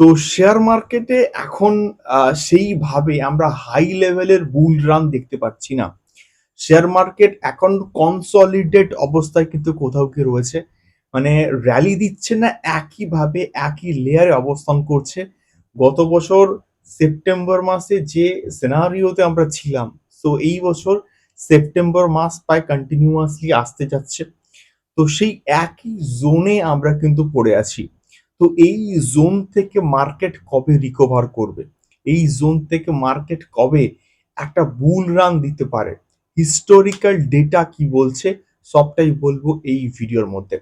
তো শেয়ার মার্কেটে এখন সেইভাবে আমরা হাই লেভেলের বুল রান দেখতে পাচ্ছি না। শেয়ার মার্কেট এখন কনসলিডেট অবস্থায় কিন্তু কোথাও গিয়ে রয়েছে। মানে র‍্যালি দিচ্ছে না একইভাবে একই লেয়ারে অবস্থান করছে। গত বছর সেপ্টেম্বর মাসে যে সিনারিওতে আমরা ছিলাম, তো এই বছর সেপ্টেম্বর মাস প্রায় কন্টিনিউয়াসলি আসতে যাচ্ছে। তো সেই একই জোনে আমরা কিন্তু পড়ে আছি। তো এই জোন থেকে মার্কেট কবে রিকভার করবে? এই জোন থেকে মার্কেট কবে একটা বুল রান দিতে পারে? হিস্টোরিক্যাল ডেটা কি বলছে? সবটাই বলব এই ভিডিওর মধ্যে।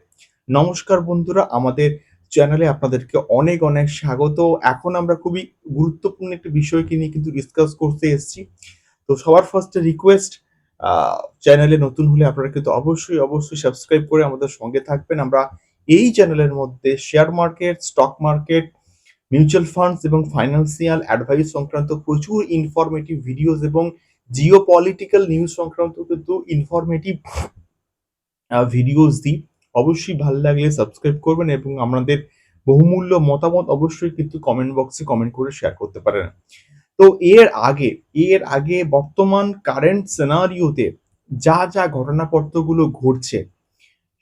নমস্কার বন্ধুরা, আমাদের চ্যানেলে আপনাদেরকে অনেক, অনেক স্বাগত। এখন আমরা খুবই গুরুত্বপূর্ণ একটি বিষয়কে নিয়ে কিন্তু ডিসকাস করতে এসেছি। তো সবার ফার্স্ট রিকোয়েস্ট চ্যানেলে নতুন হলে আপনারা কিন্তু অবশ্যই, অবশ্যই সাবস্ক্রাইব করে আমাদের সঙ্গে থাকবেন। আমরা এই চ্যানেলের মধ্যে share market, stock market, mutual funds এবং ফাইন্যান্সিয়াল অ্যাডভাইস সংক্রান্ত প্রচুর ইনফরমেটিভ ভিডিওস এবং জিও পলিটিক্যাল নিউজ সংক্রান্ত কিন্তু ইনফরমেটিভ ভিডিওস দিই। অবশ্যই ভালো লাগলে সাবস্ক্রাইব করবেন এবং আমাদের বহুমূল্য মতামত অবশ্যই কিন্তু কমেন্ট বক্সে কমেন্ট করে শেয়ার করতে পারেন। তো এর আগে, এর আগে বর্তমান কারেন্ট সিনারিওতে যা, যা ঘটনাপত্রগুলো ঘটছে,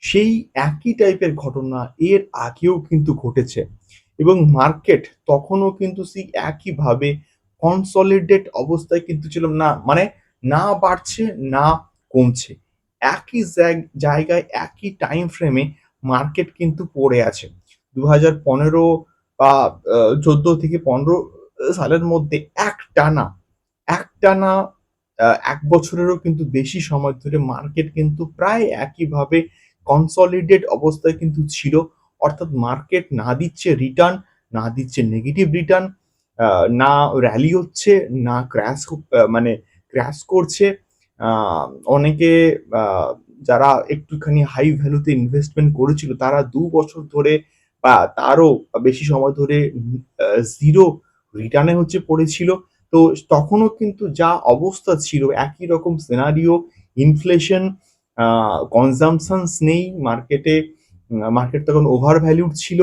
সেই একই টাইপের ঘটনা এর আগেও কিন্তু ঘটেছে এবং মার্কেট তখনও কিন্তু সেই একইভাবে কনসলিডেট অবস্থায় কিন্তু ছিল না মানে না বাড়ছে, না কমছে। একই জায়গায় একই টাইম ফ্রেমে মার্কেট কিন্তু পড়ে আছে। ২০১৫ বা আ ১৪ থেকে ১৫ সালের মধ্যে এক টানা একটানা আ ১ বছরেরও কিন্তু বেশি সময় ধরে মার্কেট কিন্তু প্রায় একইভাবে কনসলিডেট অবস্থায় কিন্তু ছিল। অর্থাৎ মার্কেট না দিচ্ছে রিটার্ন, না দিচ্ছে নেগেটিভ রিটার্ন, না র‍্যালি হচ্ছে, না ক্র্যাশ মানে ক্র্যাশ করছে। অনেকে যারা একটুখানি হাই ভ্যালুতে ইনভেস্টমেন্ট করেছিল তারা দু বছর ধরে বা তারও বেশি সময় ধরে জিরো রিটার্নে হচ্ছে পড়েছিল। তো তখনও কিন্তু যা অবস্থা ছিল একই রকম সিনারিও, ইনফ্লেশন, আ কনজাম্পশনস নেই মার্কেটে। মার্কেট তখন ওভার ভ্যালুড ছিল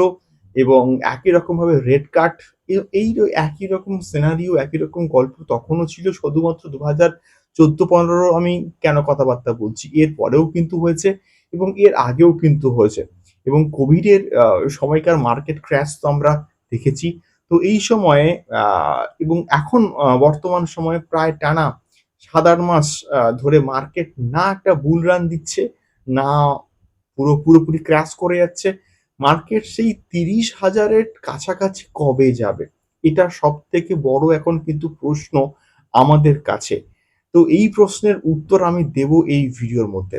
এবং একই রকমভাবে রেট কাট এই একই রকম সিনারিও, একই রকম গল্প তখনও ছিল শুধুমাত্র ২০১৪-১৫ আমি কেন কথাবার্তা বলছি। এর পরেও কিন্তু হয়েছে এবং এর আগেও কিন্তু হয়েছে এবং কোভিডের সময়কার মার্কেট ক্র্যাশ তো আমরা দেখেছি। তো এই সময়ে এবং এখন বর্তমান সময়ে প্রায় টানা ৭-৮ মাস ধরে মার্কেট না একটা বুল রান দিচ্ছে, না পুরো পুরোপুরি ক্র্যাশ করে যাচ্ছে। মার্কেট সেই তিরিশ হাজারের কাছাকাছি কবে যাবে? এটা সব থেকে বড় এখন কিন্তু প্রশ্ন আমাদের কাছে। তো এই প্রশ্নের উত্তর আমি দেব এই ভিডিওর মধ্যে।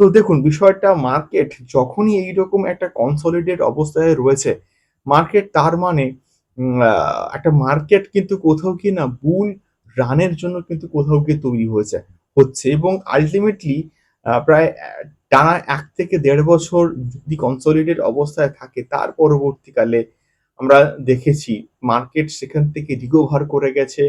তো দেখুন বিষয়টা মার্কেট যখনই এইরকম একটা কনসলিডেট অবস্থায় রয়েছে, মার্কেট তার মানে একটা মার্কেট কিন্তু কোথাও কি না বুল রানের জন্য কিন্তু কোথাও গিয়ে তৈরি হয়েছে হচ্ছে এবং আল্টিমেটলি প্রায় টানা এক থেকে দেড় বছর যদি কনসলিডেট অবস্থায় থাকে তার পরবর্তীকালে আমরা দেখেছি মার্কেট সেখান থেকে রিকভার করে গেছে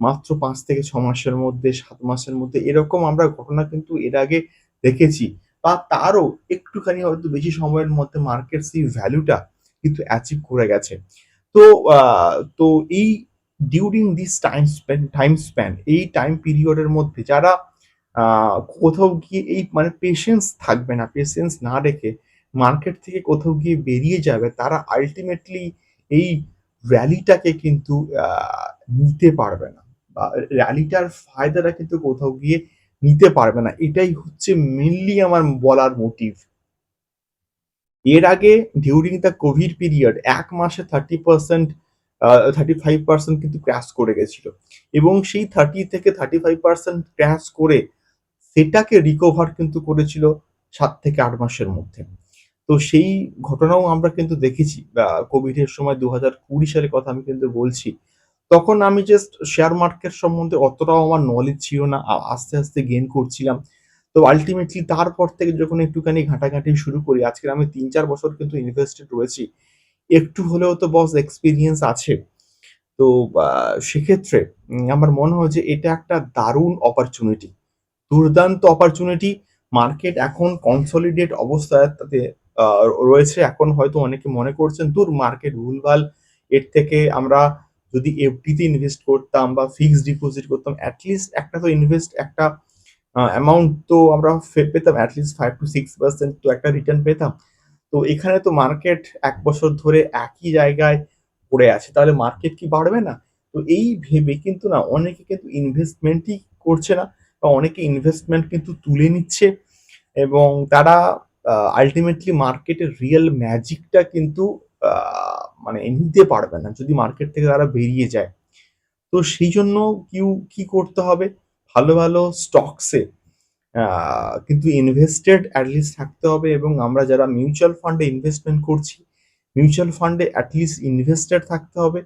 মাত্র পাঁচ থেকে ছ মাসের মধ্যে, সাত মাসের মধ্যে এরকম আমরা ঘটনা কিন্তু এর আগে দেখেছি বা তারও একটুখানি হয়তো বেশি সময়ের মধ্যে মার্কেট সেই ভ্যালুটা কিন্তু অ্যাচিভ করে গেছে। তো তো এই during this time span time span এই টাইম পিরিয়ডের মধ্যে যারা কোথাও গিয়ে এই মানে পেশেন্স থাকবে না, পেশেন্স না রেখে মার্কেট থেকে কোথাও গিয়ে বেরিয়ে যাবে তারা আল্টিমেটলি এই র‍্যালিটাকে কিন্তু নিতে পারবে না বা র‍্যালিটার ফায়দাটা কিন্তু কোথাও গিয়ে নিতে পারবে না। এটাই হচ্ছে মেনলি আমার বলার মোটিভ। এর আগে ডিউরিং দ্য কোভিড পিরিয়ড এক মাসে 30% আ 35% কিন্তু ক্রাশ করে গেছিল এবং সেই 30 থেকে 35% ক্রাশ করে সেটাকে রিকভার কিন্তু করেছিল ৭ থেকে ৮ মাসের মধ্যে। তো সেই ঘটনাও আমরা কিন্তু দেখেছি কোভিডের সময় ২০২০ সালের কথা আমি কিন্তু বলছি। তখন আমি জাস্ট শেয়ার মার্কেট সম্বন্ধে অতটাও আমার নলেজ ছিল না। আস্তে, আস্তে গেইন করছিলাম। তো আল্টিমেটলি তারপর থেকে যখন একটুখানি ঘাটাঘাটি শুরু করি, আজকের আমি ৩-৪ বছর কিন্তু ইনভেস্টেড রয়েছি। একটু হলেও তো বস এক্সপিরিয়েন্স আছে। তো সেক্ষেত্রে আমার মনে হয় যে এটা একটা দারুণ অপরচুনিটি। দুর্দান্ত অপরচুনিটি। মার্কেট এখন কনসলিডেট অবস্থায় তাতে রয়েছে। এখন হয়তো অনেকে মনে করছেন, দূর মার্কেট ভুলভাল এর থেকে আমরা যদি এফডিতে ইনভেস্ট করতাম বা ফিক্সড ডিপোজিট করতাম অ্যাটলিস্ট একটা তো ইনভেস্ট একটা অ্যামাউন্ট তো আমরা পেতাম at least five to six percent তো একটা রিটার্ন পেতাম তো এখানে তো মার্কেট এক বছর ধরে একই জায়গায় পড়ে আছে। তাহলে মার্কেট কি বাড়বে না? তো এই ভেবে কিন্তু না, অনেকে কিন্তু ইনভেস্টমেন্টই করছে না বা অনেকে ইনভেস্টমেন্ট কিন্তু তুলে নিচ্ছে এবং তারা আলটিমেটলি মার্কেটের রিয়েল ম্যাজিকটা কিন্তু মানে নিতে পারবে না যদি মার্কেট থেকে তারা বেরিয়ে যায়। তো সেই জন্য কিউ, কি করতে হবে? ভালো ভালো স্টকসে কিন্তু ইনভেস্টেড অ্যাটলিস্ট থাকতে হবে এবং আমরা যারা মিউচুয়াল ফান্ডে ইনভেস্টমেন্ট করছি মিউচুয়াল ফান্ডে অ্যাটলিস্ট ইনভেস্টেড থাকতে হবে।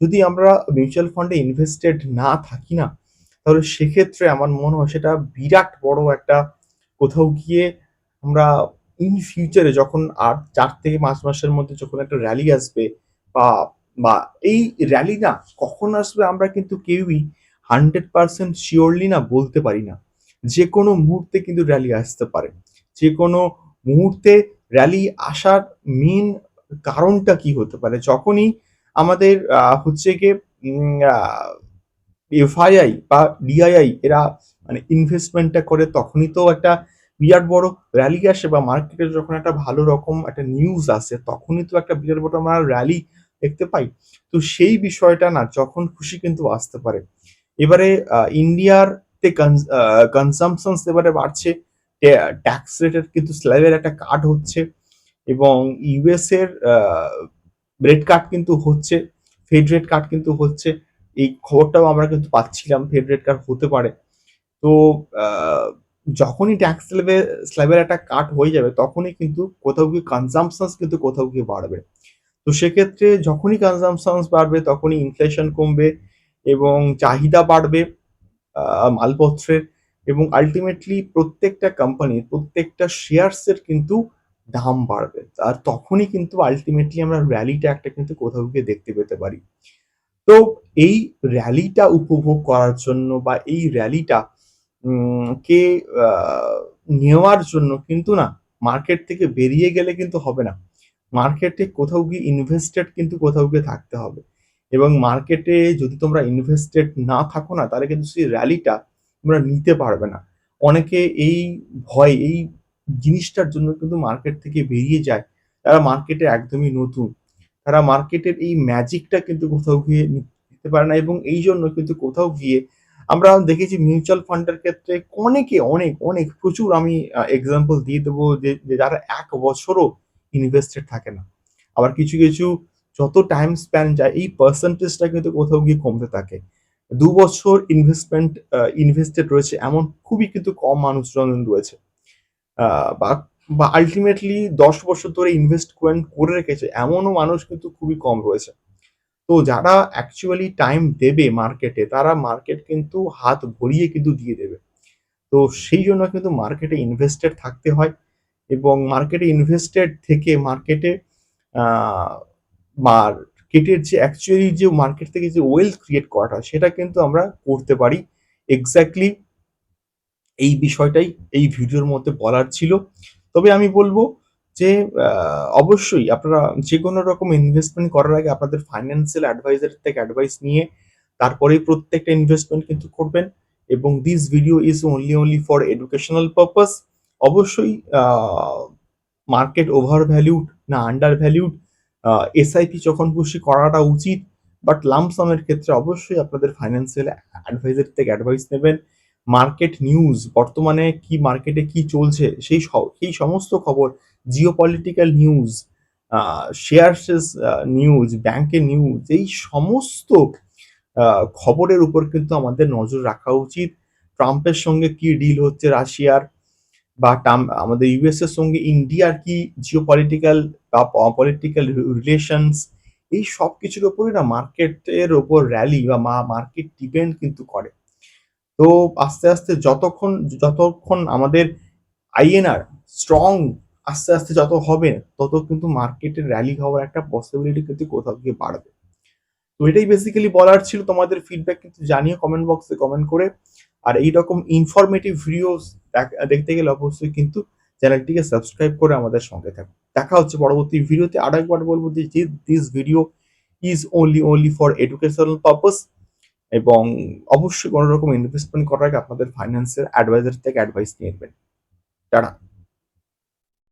যদি আমরা মিউচুয়াল ফান্ডে ইনভেস্টেড না থাকি না, তাহলে সেক্ষেত্রে আমার মনে হয় সেটা বিরাট বড় একটা কোথাও গিয়ে আমরা ইন ফিউচারে যখন আর চার থেকে পাঁচ মাসের মধ্যে যখন একটা র্যালি আসবে বা বা এই র্যালি না, কখন আসবে আমরা কিন্তু কেউই হান্ড্রেড পার্সেন্ট শিওরলি না বলতে পারি না। যে কোনো মুহূর্তে কিন্তু র্যালি আসতে পারে। যে কোনো মুহূর্তে র্যালি আসার মেন কারণটা কি হতে পারে? যখনই আমাদের হচ্ছে গিয়ে এফআইআই বা ডিআইআই এরা মানে ইনভেস্টমেন্টটা করে, তখনই তো একটা বিরাট বড় র্যালি আসে বা মার্কেটে যখন একটা ভালো রকম একটা নিউজ আসে, তখনই তো একটা বিরাট বড় আমরা র্যালি দেখতে পাই। তো সেই বিষয়টা না, যখন খুশি কিন্তু আসতে পারে। এবারে ইন্ডিয়ার তে কনসামশনস এবারে বাড়ছে। ট্যাক্স রেটের কিন্তু স্ল্যাবের একটা কাট হচ্ছে এবং ইউএস এর রেড কার্ড কিন্তু হচ্ছে ফেড রেট কার্ড কিন্তু হচ্ছে। এই খবরটাও আমরা কিন্তু পাচ্ছিলাম ফেড রেট কার্ড হতে পারে। তো যখনই ট্যাক্স স্ল্যাবে স্ল্যাবের একটা কাট হয়ে যাবে, তখনই কিন্তু কোথাও গিয়ে কনজামশনস কিন্তু কোথাও গিয়ে বাড়বে। তো সেক্ষেত্রে যখনই কনজামশনস বাড়বে, তখনই ইনফ্লেশন কমবে এবং চাহিদা বাড়বে। মালপত্রের এবং আলটিমেটলি প্রত্যেকটা কোম্পানির প্রত্যেকটা শেয়ারসের কিন্তু দাম বাড়বে। আর তখনই কিন্তু আলটিমেটলি আমরা র্যালিটা একটা কিন্তু কোথাও গিয়ে দেখতে পেতে পারি। তো এই র্যালিটা উপভোগ করার জন্য বা এই র্যালিটা কে নেওয়ার জন্য কিন্তু না মার্কেট থেকে বেরিয়ে গেলে কিন্তু হবে না। মার্কেটে কোথাও গিয়ে ইনভেস্টেড কিন্তু কোথাও গিয়ে থাকতে হবে। এবং মার্কেটে যদি তোমরা ইনভেস্টেড না থাকো না, তাহলে কিন্তু সেই র্যালিটা তোমরা নিতে পারবে না। অনেকে এই ভয়, এই জিনিসটার জন্য কিন্তু মার্কেট থেকে বেরিয়ে যায়। তারা মার্কেটে একদমই নতুন। তারা মার্কেটের এই ম্যাজিকটা কিন্তু কোথাও গিয়ে নিতে পারে না এবং এই জন্য কিন্তু কোথাও গিয়ে আমরা দেখেছি মিউচুয়াল ফান্ডের ক্ষেত্রে অনেকে, অনেক অনেক প্রচুর আমি এক্সাম্পল দিয়ে দেবো যে যারা এক বছরও ইনভেস্টেড থাকে না। আবার কিছু কিছু যত টাইম স্প্যান যায়, এই পার্সেন্টেজটা কিন্তু কোথাও গিয়ে কমতে থাকে। দু বছর ইনভেস্টমেন্ট ইনভেস্টেড রয়েছে এমন খুবই কিন্তু কম মানুষজন রয়েছে। বা বা আলটিমেটলি দশ বছর ধরে ইনভেস্টমেন্ট করে রেখেছে এমনও মানুষ কিন্তু খুবই কম রয়েছে। তো যারা অ্যাকচুয়ালি টাইম দেবে মার্কেটে তারা মার্কেট কিন্তু হাত ভরিয়ে কিন্তু দিয়ে দেবে। তো সেই জন্য কিন্তু মার্কেটে ইনভেস্টেড থাকতে হয় এবং মার্কেটে ইনভেস্টেড থেকে মার্কেটে মার্কেটের যে অ্যাকচুয়ালি যে মার্কেট থেকে যে ওয়েলথ ক্রিয়েট করাটা, সেটা কিন্তু আমরা করতে পারি। এক্স্যাক্টলি এই বিষয়টাই, এই ভিডিওর মধ্যে বলার ছিল। তবে আমি বলব যে অবশ্যই আপনারা যে কোনো রকম ইনভেস্টমেন্ট করার আগে আপনাদের ফাইন্যান্সিয়াল অ্যাডভাইজার থেকে অ্যাডভাইস নিয়ে তারপরেই প্রত্যেকটা ইনভেস্টমেন্ট কিন্তু করবেন এবং this video is only only for educational purpose অবশ্যই মার্কেট ওভার ভ্যালিউড না আন্ডার ভ্যালিউড এসআইপি যখন খুশি করাটা উচিত বাট লামসামের ক্ষেত্রে অবশ্যই আপনাদের ফাইন্যান্সিয়াল অ্যাডভাইজার থেকে অ্যাডভাইস নেবেন। মার্কেট নিউজ বর্তমানে কি মার্কেটে কি চলছে, সেই সেই সমস্ত খবর জিও পলিটিক্যাল নিউজ শেয়ারসেস নিউজ ব্যাংকের নিউজ এই সমস্ত খবরের উপর কিন্তু আমাদের নজর রাখা উচিত। ট্রাম্পের সঙ্গে কি ডিল হচ্ছে রাশিয়ার বা আমাদের ইউএস এর সঙ্গে ইন্ডিয়ার কি জিও পলিটিক্যাল বা পলিটিক্যাল রিলেশনস এই সব কিছুর উপরে না মার্কেটের ওপর র্যালি বা মা মার্কেট ডিপেন্ড কিন্তু করে। তো আস্তে আস্তে যতক্ষণ যতক্ষণ আমাদের আইএনআর স্ট্রং আস্তে আস্তে যত হবে, তত কিন্তু মার্কেটের র্যালি হওয়ার একটা পসিবিলিটি কিন্তু কোথাও গিয়ে বাড়বে। তো এটাই বেসিক্যালি বলার ছিল। তোমাদের ফিডব্যাক কিন্তু জানিও কমেন্ট বক্সে কমেন্ট করে। আর এই রকম ইনফরমেটিভ ভিডিওস দেখতে গেলে অবশ্যই কিন্তু চ্যানেলটিকে সাবস্ক্রাইব করে আমাদের সঙ্গে থাকুন দেখা হচ্ছে পরবর্তী ভিডিওতে। আরও একবার বলব যে this video is only only for educational purpose এবং অবশ্যই কোনো রকম ইনভেস্টমেন্ট করার আগে আপনাদের ফাইন্যান্সের অ্যাডভাইজার থেকে অ্যাডভাইস নিয়ে নেবেন। টাটা।